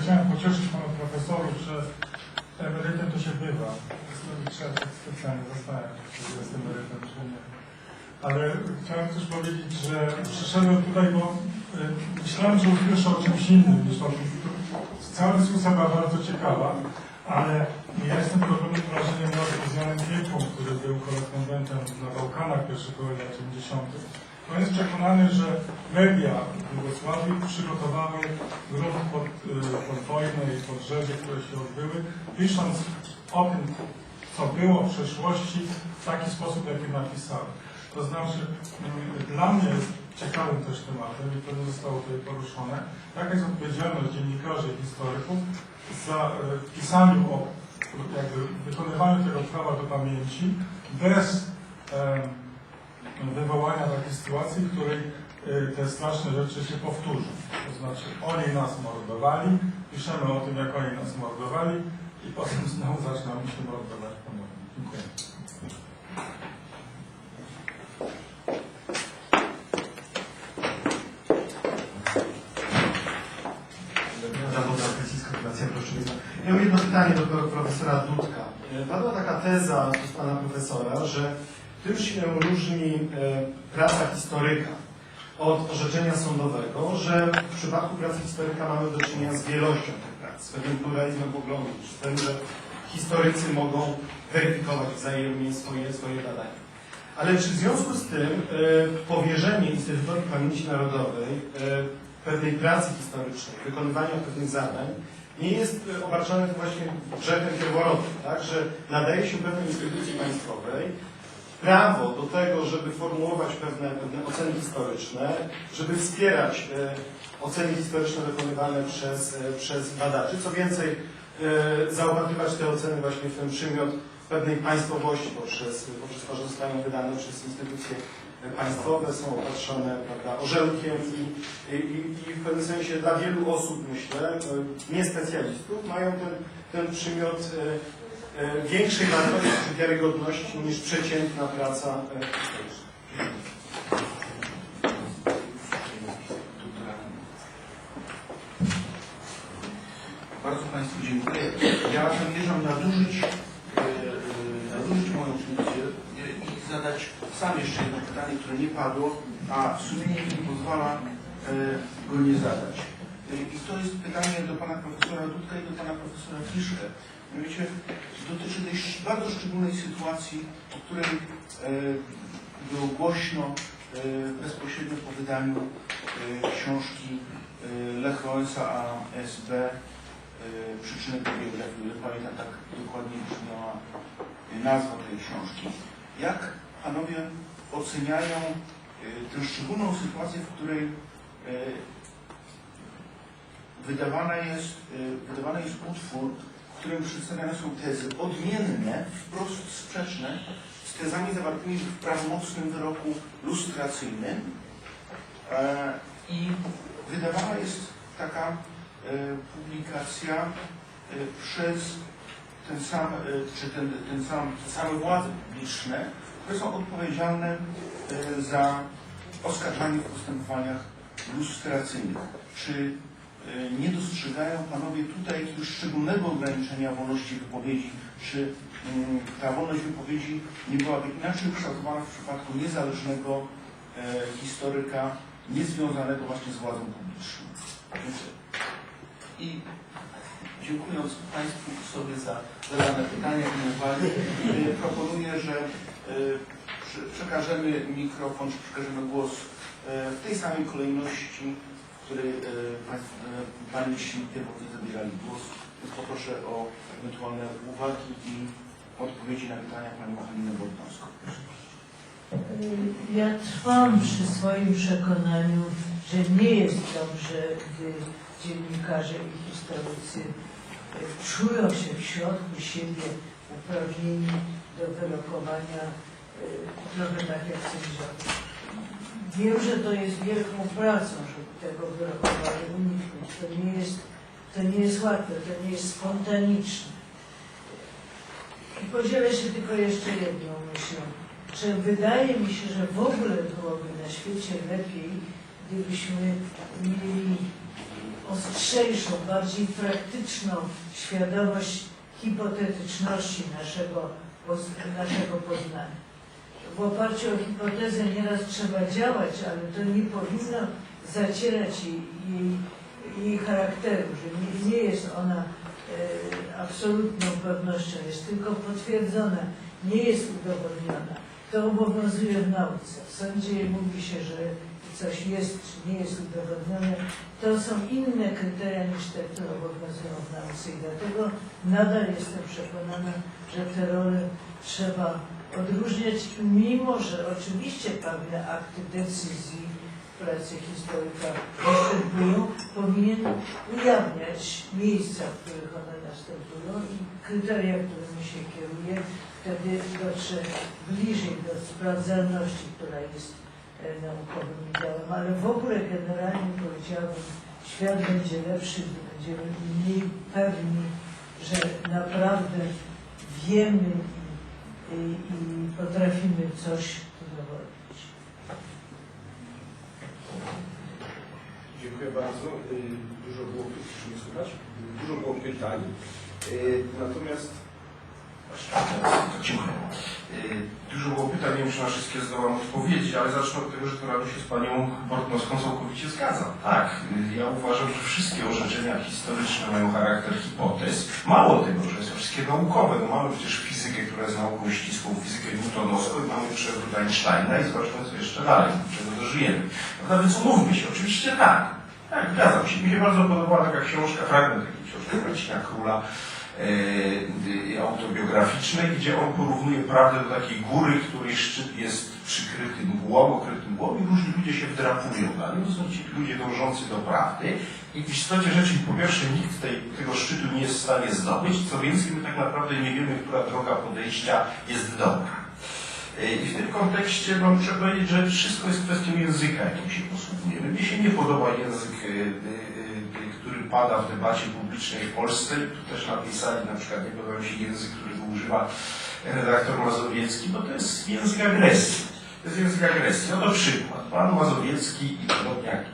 chciałem pocieszyć panów profesorów, że emerytem to się bywa. To Trzeba tak specjalnie zastanawiać, czy jest emerytem, czy nie. Ale chciałem też powiedzieć, że przyszedłem tutaj, bo y, myślałem, że usłyszę o czymś innym niż o tym. Cała dyskusja była bardzo ciekawa, ale ja jestem pod pewnym wrażeniem nad Janem Piepą, który był korespondentem na Bałkanach pierwszych lat 90. On jest przekonany, że media Jugosławii przygotowały grunt pod, y, pod wojnę i pod rzezie, które się odbyły, pisząc o tym, co było w przeszłości w taki sposób, jaki napisały. To znaczy, y, dla mnie jest ciekawym też tematem i to nie zostało tutaj poruszone, jaka jest odpowiedzialność dziennikarzy i historyków za y, pisaniu o jakby wykonywaniu tego prawa do pamięci bez wywołania takiej sytuacji, w której y, te straszne rzeczy się powtórzą. To znaczy, oni nas mordowali, piszemy o tym, jak oni nas mordowali i potem znowu zaczynamy się mordować ponownie. Dziękuję. Ja mam jedno pytanie do profesora Dudka. Padła taka teza z pana profesora, że tym się różni e, praca historyka od orzeczenia sądowego, że w przypadku pracy historyka mamy do czynienia z wielością tych prac, z pewnym pluralizmem poglądów, z tym, że historycy mogą weryfikować wzajemnie swoje, swoje badania. Ale czy w związku z tym e, powierzenie Instytutowi Pamięci Narodowej e, pewnej pracy historycznej, wykonywania pewnych zadań, nie jest e, obarczane właśnie grzechem pierworodnym, tak? że nadaje się pewnej instytucji państwowej prawo do tego, żeby formułować pewne, pewne oceny historyczne, żeby wspierać e, oceny historyczne wykonywane przez, e, przez badaczy. Co więcej, e, zaopatrywać te oceny właśnie w ten przymiot pewnej państwowości poprzez, poprzez to, że zostają wydane przez instytucje państwowe, są opatrzone prawda, orzełkiem i, i, i w pewnym sensie dla wielu osób, myślę, e, niespecjalistów, mają ten, ten przymiot e, większej wartości czy wiarygodności niż przeciętna praca e. Bardzo Państwu dziękuję. Ja zamierzam nadużyć, e, e, nadużyć moją funkcję e, i zadać sam jeszcze jedno pytanie, które nie padło, a sumienie mi pozwala e, go nie zadać. E, I to jest pytanie do Pana Profesora Dudka i do Pana Profesora Kiszkę. Mianowicie dotyczy tej bardzo szczególnej sytuacji, o której e, było głośno e, bezpośrednio po wydaniu e, książki e, Lech Wałęsa a SB e, przyczyny pobiegu, jak pamiętam tak dokładnie brzmiała nazwa tej książki. Jak panowie oceniają tę szczególną sytuację, w której wydawana jest, wydawany jest utwór, w którym przedstawiane są tezy odmienne, wprost sprzeczne z tezami zawartymi w prawomocnym wyroku lustracyjnym e, i wydawana jest taka e, publikacja e, przez ten sam, czy ten, ten sam, te same władze publiczne, które są odpowiedzialne za oskarżanie w postępowaniach lustracyjnych. Czy nie dostrzegają Panowie tutaj jakiegoś szczególnego ograniczenia wolności wypowiedzi? Czy mm, ta wolność wypowiedzi nie byłaby inaczej kształtowana w przypadku niezależnego e, historyka, niezwiązanego właśnie z władzą publiczną? I dziękując Państwu sobie za zadane pytania i uwagi, e, proponuję, że e, prze- przekażemy mikrofon, czy przekażemy głos e, w tej samej kolejności, w której e, Państwo, e, Paniści pierwotnie zabierali głos. Więc poproszę o ewentualne uwagi i odpowiedzi na pytania Pani Haliny Bogdańską. Ja trwam przy swoim przekonaniu, że nie jest dobrze, gdy dziennikarze i historycy e, czują się w środku siebie uprawnieni do wyrokowania trochę tak jak sędziowie. Wiem, że to jest wielką pracą, żeby tego wyrokowania uniknąć. To nie jest, to nie jest łatwe, to nie jest spontaniczne. I podzielę się tylko jeszcze jedną myślą że wydaje mi się, że w ogóle byłoby na świecie lepiej, gdybyśmy mieli ostrzejszą, bardziej praktyczną świadomość hipotetyczności naszego, naszego poznania. W oparciu o hipotezę nieraz trzeba działać, ale to nie powinno zacierać jej, jej, charakteru, że nie, nie jest ona e, absolutną pewnością, jest tylko potwierdzona, nie jest udowodniona. To obowiązuje w nauce. W sądzie mówi się, że coś jest czy nie jest udowodnione. To są inne kryteria niż te, które obowiązują w nauce i dlatego nadal jestem przekonana, że te role trzeba odróżniać, mimo że oczywiście pewne akty decyzji pracy historyka następują, powinien ujawniać miejsca, w których one następują i kryteria, którymi się kieruje, wtedy dotrze bliżej do sprawdzalności, która jest e, naukowym działem, ale w ogóle generalnie powiedziałabym, świat będzie lepszy, będziemy mniej pewni, że naprawdę wiemy i, i potrafimy coś udowodnić. Dziękuję bardzo. Dużo było pytań, czy mnie słychać? Dużo było pytań. Y, Natomiast Dziękuję. Y, Dużo było pytań, nie wiem, czy na wszystkie zdołam odpowiedzieć, ale zacznę od tego, że to się z panią Bortnowską całkowicie zgadzam. Tak, y, ja uważam, że wszystkie orzeczenia historyczne mają charakter hipotez. Mało tego, że są wszystkie naukowe. No mamy przecież fizykę, która jest nauką ścisłą, fizykę newtonowską i mamy przewrót Einsteina i zobaczmy, co jeszcze dalej, do czego dożyjemy. Prawda? Więc umówmy się, oczywiście tak. Tak, zgadzam się. Mi się bardzo podobała taka książka, fragment takiej książki Marcina Króla, autobiograficznej, gdzie on porównuje prawdę do takiej góry, której szczyt jest przykryty mgłą, okryty mgłą i różni ludzie się wdrapują na nim. To są ci ludzie dążący do prawdy i w istocie rzeczy po pierwsze nikt tej, tego szczytu nie jest w stanie zdobyć, co więcej my tak naprawdę nie wiemy, która droga podejścia jest dobra. E, I w tym kontekście no, muszę powiedzieć, że wszystko jest kwestią języka, jakim się posługujemy. Mnie się nie podoba język, e, e, e, pada w debacie publicznej w Polsce tu też na tej sali na przykład nie podoba mi się język, który używa redaktor Mazowiecki, bo to jest język agresji. To jest język agresji. Oto przykład. Pan Mazowiecki i podobniaki.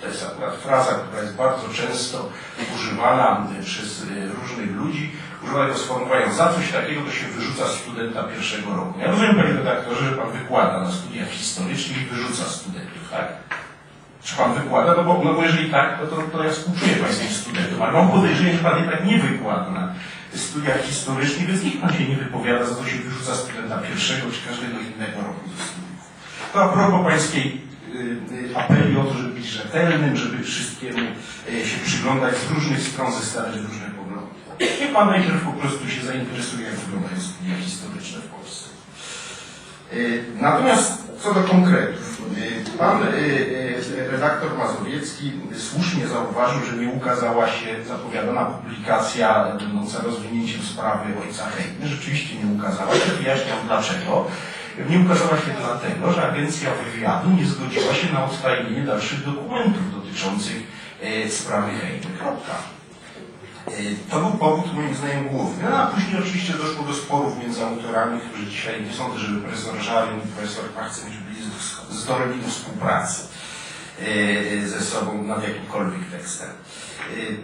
To jest akurat fraza, która jest bardzo często używana przez e, różnych ludzi. Używa tego sformułowania, za coś takiego to się wyrzuca studenta pierwszego roku. Ja rozumiem, panie redaktorze, że pan wykłada na studiach historycznych i wyrzuca studentów, tak? Czy pan wykłada? No bo, no bo jeżeli tak, to, to, to ja współczuję pańskim studentom, ale mam podejrzenie, że pan jednak nie wykłada na studiach historycznych, więc nikt pan się nie wypowiada, za to się wyrzuca studenta pierwszego czy każdego innego roku ze studiów. To a propos pańskiej y, y, apeli o to, żeby być rzetelnym, żeby wszystkiemu y, się przyglądać z różnych stron, zestawiać różne poglądy. Niech pan najpierw po prostu się zainteresuje, jak wyglądają studia historyczne w Polsce. Y, Natomiast co do konkretów. Y, Pan y, redaktor Mazowiecki słusznie zauważył, że nie ukazała się zapowiadana publikacja będąca rozwinięciem sprawy ojca Hejny. Rzeczywiście nie ukazała się. Wyjaśniam dlaczego. Nie ukazała się dlatego, że agencja wywiadu nie zgodziła się na odtajnienie dalszych dokumentów dotyczących sprawy Hejny. Kropka. Y, To był powód moim zdaniem główny, No, a później oczywiście doszło do sporów między autorami, którzy dzisiaj nie sądzę, żeby profesor Żaryn i profesor Pachcewicz byli zdolni do współpracy y, ze sobą nad jakimkolwiek tekstem. Y,